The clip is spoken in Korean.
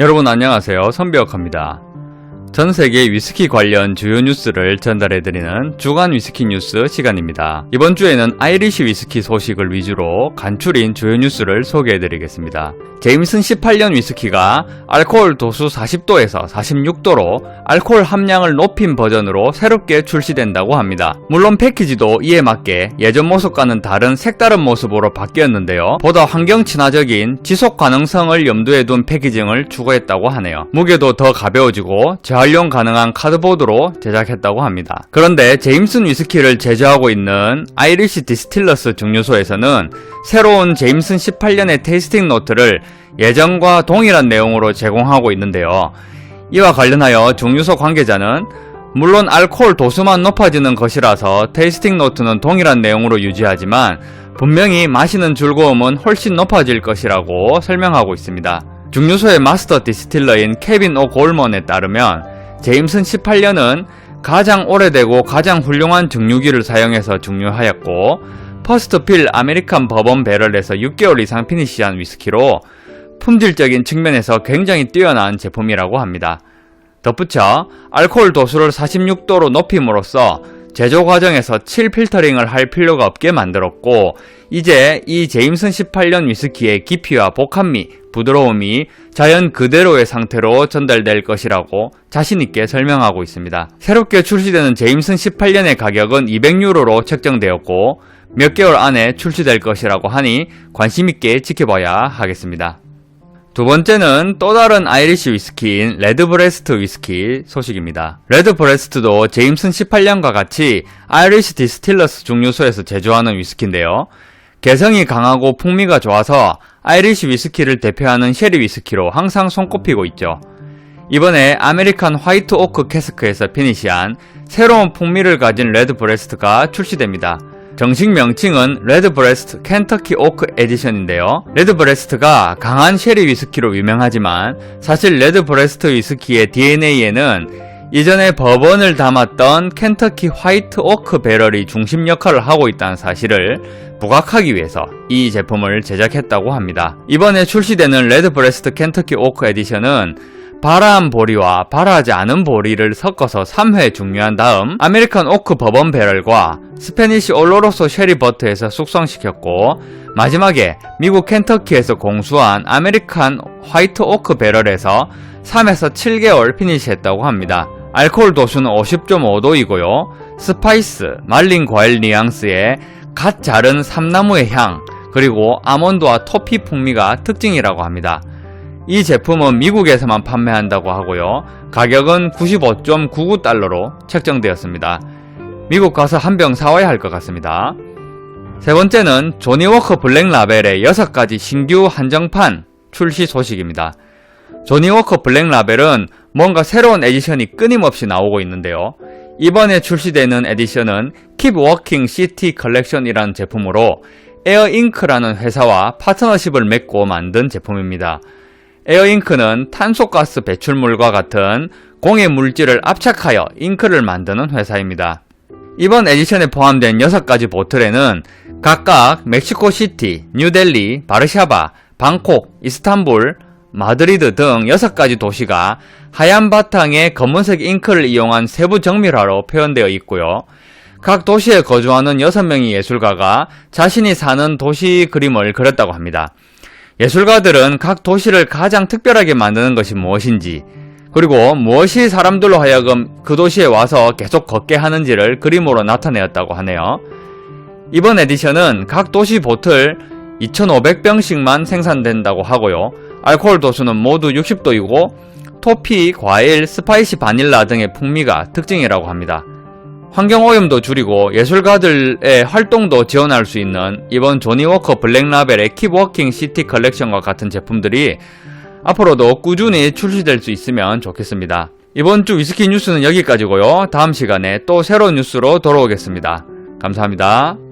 여러분 안녕하세요. 선비역합니다. 전 세계 위스키 관련 주요 뉴스를 전달해드리는 주간 위스키 뉴스 시간입니다. 이번 주에는 아이리시 위스키 소식을 위주로 간추린 주요 뉴스를 소개해드리겠습니다. 제임슨 18년 위스키가 알코올 도수 40도에서 46도로 알코올 함량을 높인 버전으로 새롭게 출시된다고 합니다. 물론 패키지도 이에 맞게 예전 모습과는 다른 색다른 모습으로 바뀌었는데요. 보다 환경 친화적인 지속 가능성을 염두에 둔 패키징을 추구했다고 하네요. 무게도 더 가벼워지고 재 활용 가능한 카드보드로 제작했다고 합니다. 그런데 제임슨 위스키를 제조하고 있는 아이리시 디스틸러스 증류소에서는 새로운 제임슨 18년의 테이스팅 노트를 예전과 동일한 내용으로 제공하고 있는데요. 이와 관련하여 증류소 관계자는 물론 알코올 도수만 높아지는 것이라서 테이스팅 노트는 동일한 내용으로 유지하지만 분명히 마시는 즐거움은 훨씬 높아질 것이라고 설명하고 있습니다. 증류소의 마스터 디스틸러인 케빈 오 골먼에 따르면 제임슨 18년은 가장 오래되고 가장 훌륭한 증류기를 사용해서 증류하였고 퍼스트 필 아메리칸 버번 배럴에서 6개월 이상 피니시한 위스키로 품질적인 측면에서 굉장히 뛰어난 제품이라고 합니다. 덧붙여 알코올 도수를 46도로 높임으로써 제조 과정에서 7필터링을 할 필요가 없게 만들었고 이제 이 제임슨 18년 위스키의 깊이와 복합미, 부드러움이 자연 그대로의 상태로 전달될 것이라고 자신있게 설명하고 있습니다. 새롭게 출시되는 제임슨 18년의 가격은 200유로로 책정되었고 몇 개월 안에 출시될 것이라고 하니 관심있게 지켜봐야 하겠습니다. 두 번째는 또 다른 아이리시 위스키인 레드브레스트 위스키 소식입니다. 레드브레스트도 제임슨 18년과 같이 아이리시 디스틸러스 증류소에서 제조하는 위스키인데요. 개성이 강하고 풍미가 좋아서 아이리시 위스키를 대표하는 쉐리 위스키로 항상 손꼽히고 있죠. 이번에 아메리칸 화이트 오크 캐스크에서 피니시한 새로운 풍미를 가진 레드 브레스트가 출시됩니다. 정식 명칭은 레드 브레스트 켄터키 오크 에디션인데요. 레드 브레스트가 강한 쉐리 위스키로 유명하지만 사실 레드 브레스트 위스키의 DNA에는 이전에 버번을 담았던 켄터키 화이트 오크 배럴이 중심 역할을 하고 있다는 사실을 부각하기 위해서 이 제품을 제작했다고 합니다. 이번에 출시되는 레드 브레스트 켄터키 오크 에디션은 발화한 보리와 발화하지 않은 보리를 섞어서 3회 중류한 다음 아메리칸 오크 버번 배럴과 스페니시 올로로소 쉐리 버트에서 숙성시켰고 마지막에 미국 켄터키에서 공수한 아메리칸 화이트 오크 배럴에서 3에서 7개월 피니시했다고 합니다. 알코올 도수는 50.5도이고요. 스파이스, 말린 과일 뉘앙스에 갓 자른 삼나무의 향, 그리고 아몬드와 토피 풍미가 특징이라고 합니다. 이 제품은 미국에서만 판매한다고 하고요. 가격은 95.99달러로 책정되었습니다. 미국 가서 한 병 사와야 할 것 같습니다. 세 번째는 조니워커 블랙 라벨의 6가지 신규 한정판 출시 소식입니다. 조니워커 블랙 라벨은 뭔가 새로운 에디션이 끊임없이 나오고 있는데요. 이번에 출시되는 에디션은 Keep Walking City 컬렉션이라는 제품으로 에어잉크라는 회사와 파트너십을 맺고 만든 제품입니다. 에어잉크는 탄소가스 배출물과 같은 공해 물질을 압착하여 잉크를 만드는 회사입니다. 이번 에디션에 포함된 6가지 보틀에는 각각 멕시코시티, 뉴델리, 바르샤바, 방콕, 이스탄불, 마드리드 등 6가지 도시가 하얀 바탕에 검은색 잉크를 이용한 세부 정밀화로 표현되어 있고요. 각 도시에 거주하는 6명의 예술가가 자신이 사는 도시 그림을 그렸다고 합니다. 예술가들은 각 도시를 가장 특별하게 만드는 것이 무엇인지, 그리고 무엇이 사람들로 하여금 그 도시에 와서 계속 걷게 하는지를 그림으로 나타내었다고 하네요. 이번 에디션은 각 도시 보틀 2,500병씩만 생산된다고 하고요. 알코올 도수는 모두 60도이고 토피, 과일, 스파이시 바닐라 등의 풍미가 특징이라고 합니다. 환경 오염도 줄이고 예술가들의 활동도 지원할 수 있는 이번 조니워커 블랙라벨의 킵워킹 시티 컬렉션과 같은 제품들이 앞으로도 꾸준히 출시될 수 있으면 좋겠습니다. 이번 주 위스키 뉴스는 여기까지고요. 다음 시간에 또 새로운 뉴스로 돌아오겠습니다. 감사합니다.